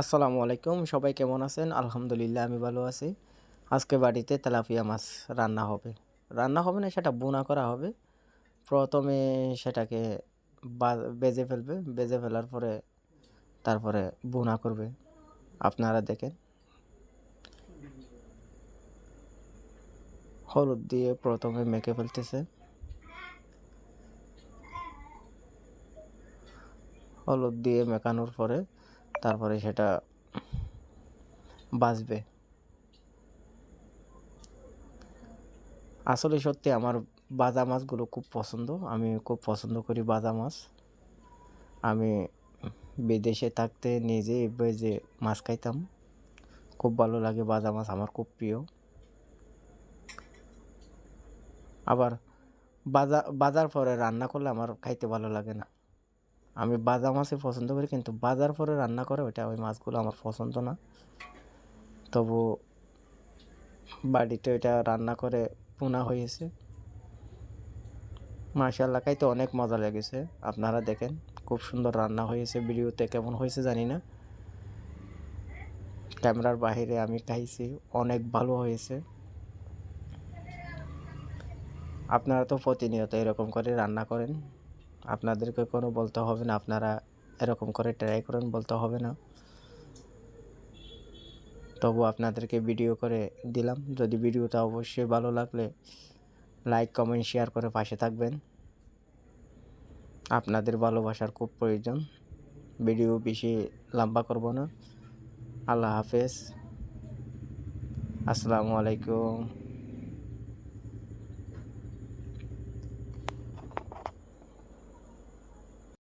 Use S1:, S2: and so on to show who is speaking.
S1: আসসালামু আলাইকুম, সবাই কেমন আছেন? আলহামদুলিল্লাহ, আমি ভালো আছি। আজকে বাড়িতে তেলাপিয়া মাছ রান্না হবে। রান্না হবে না, সেটা বোনা করা হবে। প্রথমে সেটাকে বেজে ফেলবে। বেজে ফেলার পরে তারপরে বোনা করবে। আপনারা দেখেন। হলুদ দিয়ে প্রথমে মেখে ফেলতেছে। হলুদ দিয়ে মেকানোর পরে তারপরে সেটা বাঁচবে। আসলে সত্যি আমার বাজা মাছগুলো খুব পছন্দ। আমি খুব পছন্দ করি বাজা মাছ। আমি বিদেশে থাকতে নিজে বেজে মাছ খাইতাম। খুব ভালো লাগে বাজা মাছ, আমার খুব প্রিয়। আবার বাজা, বাজার পরে রান্না করলে আমার খাইতে ভালো লাগে না। আমি বাজা মাছই পছন্দ করি, কিন্তু বাজার পরে রান্না করে ওইটা ওই মাছগুলো আমার পছন্দ না। তবু বাড়িতে ওইটা রান্না করে পোনা হয়েছে। মার্শাল্লাহ খাইতে অনেক মজা লেগেছে। আপনারা দেখেন, খুব সুন্দর রান্না হয়েছে, ভিডিওতে কেমন হয়েছে জানি না। ক্যামেরার বাহিরে আমি খাইছি, অনেক ভালো হয়েছে। আপনারা তো প্রতিনিয়ত এরকম করে রান্না করেন। আপনাদেরকে কোনো বলতে হবে না, আপনারা এরকম করে ট্রাই করেন, বলতে হবে না। তবু আপনাদেরকে ভিডিও করে দিলাম। যদি ভিডিওটা অবশ্যই ভালো লাগলে লাইক কমেন্ট শেয়ার করে পাশে থাকবেন। আপনাদের ভালোবাসার খুব প্রয়োজন। ভিডিও বেশি লম্বা করব না। আল্লাহ হাফেজ। আসসালামু আলাইকুম।